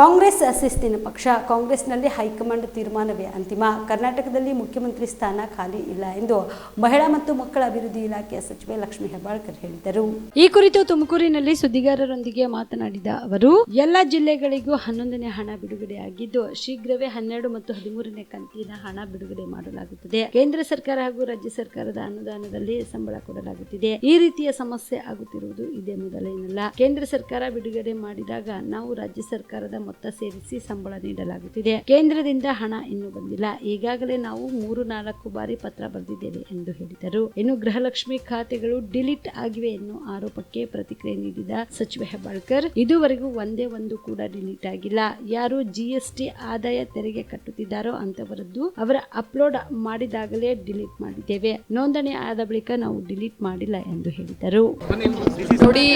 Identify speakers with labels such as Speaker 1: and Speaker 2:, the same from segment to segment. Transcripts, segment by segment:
Speaker 1: ಕಾಂಗ್ರೆಸ್ ಶಿಸ್ತಿನ ಪಕ್ಷ ಕಾಂಗ್ರೆಸ್ನಲ್ಲಿ ಹೈಕಮಾಂಡ್ ತೀರ್ಮಾನವೇ ಅಂತಿಮ. ಕರ್ನಾಟಕದಲ್ಲಿ ಮುಖ್ಯಮಂತ್ರಿ ಸ್ಥಾನ ಖಾಲಿ ಇಲ್ಲ ಎಂದು ಮಹಿಳಾ ಮತ್ತು ಮಕ್ಕಳ ಅಭಿವೃದ್ಧಿ ಇಲಾಖೆಯ ಸಚಿವೆ ಲಕ್ಷ್ಮೀ ಹೆಬ್ಬಾಳ್ಕರ್ ಹೇಳಿದರು. ಈ ಕುರಿತು ತುಮಕೂರಿನಲ್ಲಿ ಸುದ್ದಿಗಾರರೊಂದಿಗೆ ಮಾತನಾಡಿದ ಅವರು, ಎಲ್ಲ ಜಿಲ್ಲೆಗಳಿಗೂ ಹನ್ನೊಂದನೇ ಹಣ ಬಿಡುಗಡೆಯಾಗಿದ್ದು ಶೀಘ್ರವೇ ಹನ್ನೆರಡು ಮತ್ತು ಹದಿಮೂರನೇ ಕಂತಿನ ಹಣ ಬಿಡುಗಡೆ ಮಾಡಲಾಗುತ್ತದೆ. ಕೇಂದ್ರ ಸರ್ಕಾರ ಹಾಗೂ ರಾಜ್ಯ ಸರ್ಕಾರದ ಅನುದಾನದಲ್ಲಿ ಸಂಬಳ ಕೊಡಲಾಗುತ್ತಿದೆ. ಈ ರೀತಿಯ ಸಮಸ್ಯೆ ಆಗುತ್ತಿರುವುದು ಇದೇ ಮೊದಲೇನಲ್ಲ ಕೇಂದ್ರ ಸರ್ಕಾರ ಬಿಡುಗಡೆ ಮಾಡಿದಾಗ ನಾವು ರಾಜ್ಯ ಸರ್ಕಾರದ ಮೊತ್ತ ಸೇರಿಸಿ ಸಂಬಳ ನೀಡಲಾಗುತ್ತಿದೆ. ಕೇಂದ್ರದಿಂದ ಹಣ ಇನ್ನೂ ಬಂದಿಲ್ಲ. ಈಗಾಗಲೇ ನಾವು ಮೂರು ನಾಲ್ಕು ಬಾರಿ ಪತ್ರ ಬರೆದಿದ್ದೇವೆ ಎಂದು ಹೇಳಿದರು. ಇನ್ನು ಗೃಹಲಕ್ಷ್ಮಿ ಖಾತೆಗಳು ಡಿಲೀಟ್ ಆಗಿವೆ ಎನ್ನುವ ಆರೋಪಕ್ಕೆ ಪ್ರತಿಕ್ರಿಯೆ ನೀಡಿದ ಸಚಿವ ಹೆಬ್ಬಾಳ್ಕರ್ ಇದುವರೆಗೂ ಒಂದೇ ಒಂದು ಕೂಡ ಡಿಲೀಟ್ ಆಗಿಲ್ಲ. ಯಾರು ಜಿಎಸ್ಟಿ ಆದಾಯ ತೆರಿಗೆ ಕಟ್ಟುತ್ತಿದ್ದಾರೋ ಅಂತವರದ್ದು ಅವರ ಅಪ್ಲೋಡ್ ಮಾಡಿದಾಗಲೇ ಡಿಲೀಟ್ ಮಾಡಿದ್ದೇವೆ. ನೋಂದಣಿ ಆದ ಬಳಿಕ ನಾವು ಡಿಲೀಟ್ ಮಾಡಿಲ್ಲ ಎಂದು ಹೇಳಿದರು.
Speaker 2: ನೋಡಿ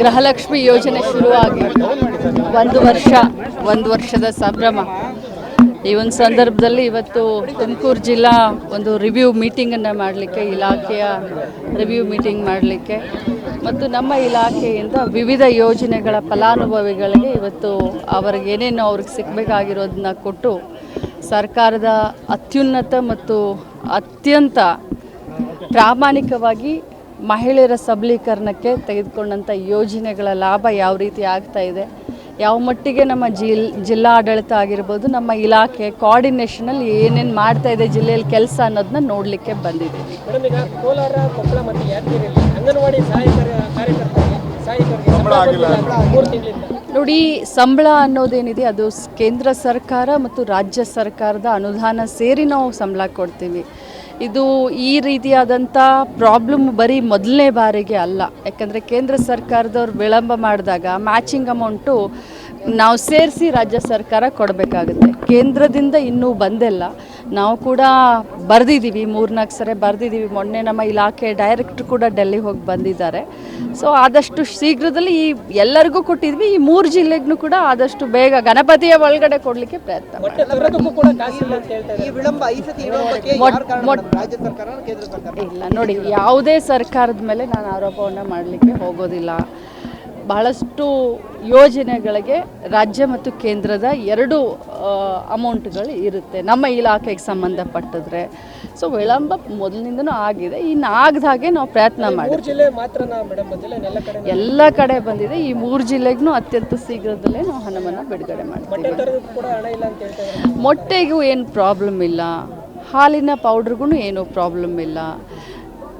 Speaker 2: ಗೃಹಲಕ್ಷ್ಮಿ ಯೋಜನೆ ಶುರುವಾಗಿ ಒಂದು ವರ್ಷ, ಒಂದು ವರ್ಷದ ಸಂಭ್ರಮ. ಈ ಒಂದು ಸಂದರ್ಭದಲ್ಲಿ ಇವತ್ತು ತುಮಕೂರು ಜಿಲ್ಲಾ ಒಂದು ರಿವ್ಯೂ ಮೀಟಿಂಗನ್ನು ಮಾಡಲಿಕ್ಕೆ, ಇಲಾಖೆಯ ರಿವ್ಯೂ ಮೀಟಿಂಗ್ ಮಾಡಲಿಕ್ಕೆ ಮತ್ತು ನಮ್ಮ ಇಲಾಖೆಯಿಂದ ವಿವಿಧ ಯೋಜನೆಗಳ ಫಲಾನುಭವಿಗಳಿಗೆ ಇವತ್ತು ಅವ್ರಿಗೆ ಏನೇನು ಅವ್ರಿಗೆ ಸಿಗಬೇಕಾಗಿರೋದನ್ನ ಕೊಟ್ಟು ಸರ್ಕಾರದ ಅತ್ಯುನ್ನತ ಮತ್ತು ಅತ್ಯಂತ ಪ್ರಾಮಾಣಿಕವಾಗಿ ಮಹಿಳೆಯರ ಸಬಲೀಕರಣಕ್ಕೆ ತೆಗೆದುಕೊಂಡಂಥ ಯೋಜನೆಗಳ ಲಾಭ ಯಾವ ರೀತಿ ಆಗ್ತಾ ಇದೆ? ಯಾವ ಮಟ್ಟಿಗೆ ನಮ್ಮ ಜಿಲ್ ಜಿಲ್ಲಾಡಳಿತ ಆಗಿರ್ಬೋದು ನಮ್ಮ ಇಲಾಖೆ ಕೋಆರ್ಡಿನೇಷನಲ್ಲಿ ಏನೇನು ಮಾಡ್ತಾ ಇದೆ ಜಿಲ್ಲೆಯಲ್ಲಿ ಕೆಲಸ ಅನ್ನೋದನ್ನ ನೋಡಲಿಕ್ಕೆ ಬಂದಿದ್ದೀವಿ
Speaker 3: ಕೋಲಾರ ಕೊಪ್ಪಳ ಮತ್ತು ಯಾದಗಿರಿಯಲ್ಲಿ ಅಂಗನವಾಡಿ ಸಹಾಯಕರ ಕಾರ್ಯಕರ್ತರಿಗೆ
Speaker 2: ನೋಡಿ ಸಂಬಳ ಅನ್ನೋದೇನಿದೆ ಅದು ಕೇಂದ್ರ ಸರ್ಕಾರ ಮತ್ತು ರಾಜ್ಯ ಸರ್ಕಾರದ ಅನುದಾನ ಸೇರಿ ನಾವು ಸಂಬಳ ಕೊಡ್ತೀವಿ. ಇದು ಈ ರೀತಿಯಾದಂಥ ಪ್ರಾಬ್ಲಮ್ ಬರೀ ಮೊದಲನೇ ಬಾರಿಗೆ ಅಲ್ಲ. ಯಾಕಂದರೆ ಕೇಂದ್ರ ಸರ್ಕಾರದವ್ರು ವಿಳಂಬ ಮಾಡಿದಾಗ ಮ್ಯಾಚಿಂಗ್ ಅಮೌಂಟು ನಾವು ಸೇರಿಸಿ ರಾಜ್ಯ ಸರ್ಕಾರ ಕೊಡಬೇಕಾಗುತ್ತೆ. ಕೇಂದ್ರದಿಂದ ಇನ್ನೂ ಬಂದಿಲ್ಲ. ನಾವು ಕೂಡ ಬರೆದಿದ್ದೀವಿ ಮೂರ್ನಾಲ್ಕು ಸರಿ ಬರೆದಿದ್ದೀವಿ. ಮೊನ್ನೆ ನಮ್ಮ ಇಲಾಖೆ ಡೈರೆಕ್ಟ್ರ್ ಕೂಡ ಡೆಲ್ಲಿ ಹೋಗಿ ಬಂದಿದ್ದಾರೆ. ಸೊ ಆದಷ್ಟು ಶೀಘ್ರದಲ್ಲಿ ಈ ಎಲ್ಲರಿಗೂ ಕೊಟ್ಟಿದ್ವಿ. ಈ ಮೂರು ಜಿಲ್ಲೆಗೂ ಕೂಡ ಆದಷ್ಟು ಬೇಗ ಗಣಪತಿಯ ಒಳಗಡೆ ಕೊಡಲಿಕ್ಕೆ ಪ್ರಯತ್ನ ಇಲ್ಲ ನೋಡಿ ಯಾವುದೇ ಸರ್ಕಾರದ ಮೇಲೆ ನಾನು ಆರೋಪವನ್ನು ಮಾಡಲಿಕ್ಕೆ ಹೋಗೋದಿಲ್ಲ. ಬಹಳಷ್ಟು ಯೋಜನೆಗಳಿಗೆ ರಾಜ್ಯ ಮತ್ತು ಕೇಂದ್ರದ ಎರಡು ಅಮೌಂಟ್ಗಳು ಇರುತ್ತೆ. ನಮ್ಮ ಇಲಾಖೆಗೆ ಸಂಬಂಧಪಟ್ಟಿದ್ರೆ. ಸೊ ವಿಳಂಬ ಮೊದಲಿನಿಂದನೂ ಆಗಿದೆ. ಇನ್ನು ಆಗದಾಗೆ ನಾವು ಪ್ರಯತ್ನ ಮಾಡಿ
Speaker 3: ಎಲ್ಲ ಕಡೆ
Speaker 2: ಬಂದಿದೆ. ಈ ಮೂರು ಜಿಲ್ಲೆಗೂ ಅತ್ಯಂತ ಶೀಘ್ರದಲ್ಲೇ ನಾವು ಹಣವನ್ನು ಬಿಡುಗಡೆ ಮಾಡ್ತೀವಿ. ಮೊಟ್ಟೆಗೂ ಏನು ಪ್ರಾಬ್ಲಮ್ ಇಲ್ಲ. ಹಾಲಿನ ಪೌಡ್ರಿಗೂ ಏನೂ ಪ್ರಾಬ್ಲಮ್ ಇಲ್ಲ.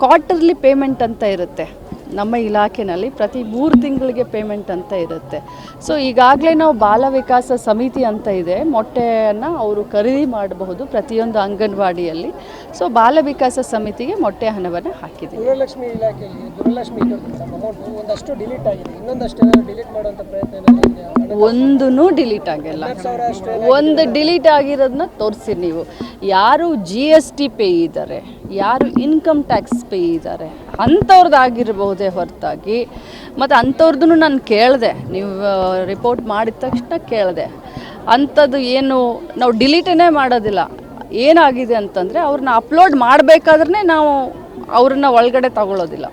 Speaker 2: ಕ್ವಾರ್ಟರ್ಲಿ ಪೇಮೆಂಟ್ ಅಂತ ಇರುತ್ತೆ. ನಮ್ಮ ಇಲಾಖೆನಲ್ಲಿ ಪ್ರತಿ ಮೂರು ತಿಂಗಳಿಗೆ ಪೇಮೆಂಟ್ ಅಂತ ಇರುತ್ತೆ. ಸೊ ಈಗಾಗಲೇ ನಾವು ಬಾಲ ವಿಕಾಸ ಸಮಿತಿ ಅಂತ ಇದೆ. ಮೊಟ್ಟೆಯನ್ನು ಅವರು ಖರೀದಿ ಮಾಡಬಹುದು ಪ್ರತಿಯೊಂದು ಅಂಗನವಾಡಿಯಲ್ಲಿ. ಸೊ ಬಾಲ ವಿಕಾಸ ಸಮಿತಿಗೆ ಮೊಟ್ಟೆ ಹಣವನ್ನು ಹಾಕಿದೆ.
Speaker 3: ಗೃಹಲಕ್ಷ್ಮಿ ಇಲಾಖೆಯಲ್ಲಿ ಗೃಹಲಕ್ಷ್ಮಿ ಒಂದಷ್ಟು ಡಿಲೀಟ್ ಆಗಿದೆ. ಇನ್ನೊಂದಷ್ಟು ಡಿಲೀಟ್ ಮಾಡುವಂಥ ಪ್ರಯತ್ನ
Speaker 2: ಒಂದೂ ಡಿಲೀಟ್ ಆಗಿಲ್ಲ. ಒಂದು ಡಿಲೀಟ್ ಆಗಿರೋದನ್ನ ತೋರಿಸಿ ನೀವು. ಯಾರು ಜಿ ಎಸ್ ಟಿ ಪೇ ಇದ್ದಾರೆ ಯಾರು ಇನ್ಕಮ್ ಟ್ಯಾಕ್ಸ್ ಪೇ ಇದ್ದಾರೆ ಅಂಥವ್ರದ್ದು ಆಗಿರಬಹುದೇ ಹೊರತಾಗಿ. ಮತ್ತು ಅಂಥವ್ರದ್ದು ನಾನು ಕೇಳಿದೆ ನೀವು ರಿಪೋರ್ಟ್ ಮಾಡಿದ ತಕ್ಷಣ ಕೇಳಿದೆ. ಅಂಥದ್ದು ಏನು ನಾವು ಡಿಲೀಟೇ ಮಾಡೋದಿಲ್ಲ. ಏನಾಗಿದೆ ಅಂತಂದರೆ ಅವ್ರನ್ನ ಅಪ್ಲೋಡ್ ಮಾಡಬೇಕಾದ್ರೆ ನಾವು ಅವ್ರನ್ನ ಒಳಗಡೆ ತಗೊಳ್ಳೋದಿಲ್ಲ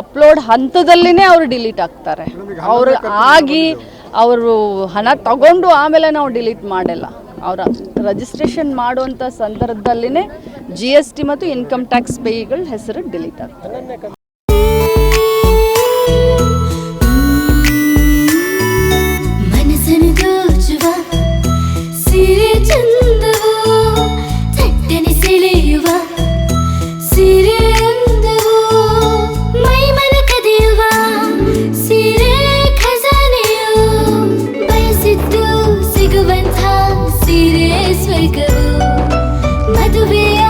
Speaker 2: ಅಪ್ಲೋಡ್ ಹಂತದಲ್ಲಿನೇ ಅವರು ಡಿಲೀಟ್ ಆಗ್ತಾರೆ. ಅವರು ಆಗಿ ಅವರು ಹಣ ತಗೊಂಡು ಆಮೇಲೆ ನಾವು ಡಿಲೀಟ್ ಮಾಡಲ್ಲ. ಅವರ ರಿಜಿಸ್ಟ್ರೇಷನ್ ಮಾಡುವಂಥ ಸಂದರ್ಭದಲ್ಲಿನೇ ಜಿ ಎಸ್ ಟಿ ಮತ್ತು ಇನ್ಕಮ್ ಟ್ಯಾಕ್ಸ್ ಪೇಯಿಗಳ ಹೆಸರು ಡಿಲೀಟ್ ಆಗ್ತದೆ
Speaker 4: ಸ್ವರ್ಗವು ಮದುವೆಯ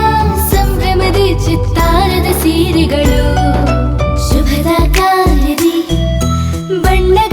Speaker 4: ಸಂಭ್ರಮದ ಚಿತ್ತಾರದ ಸೀರೆಗಳು. ಶುಭದ ಕಾರ್ಯದಿ ಬಣ್ಣಗಳ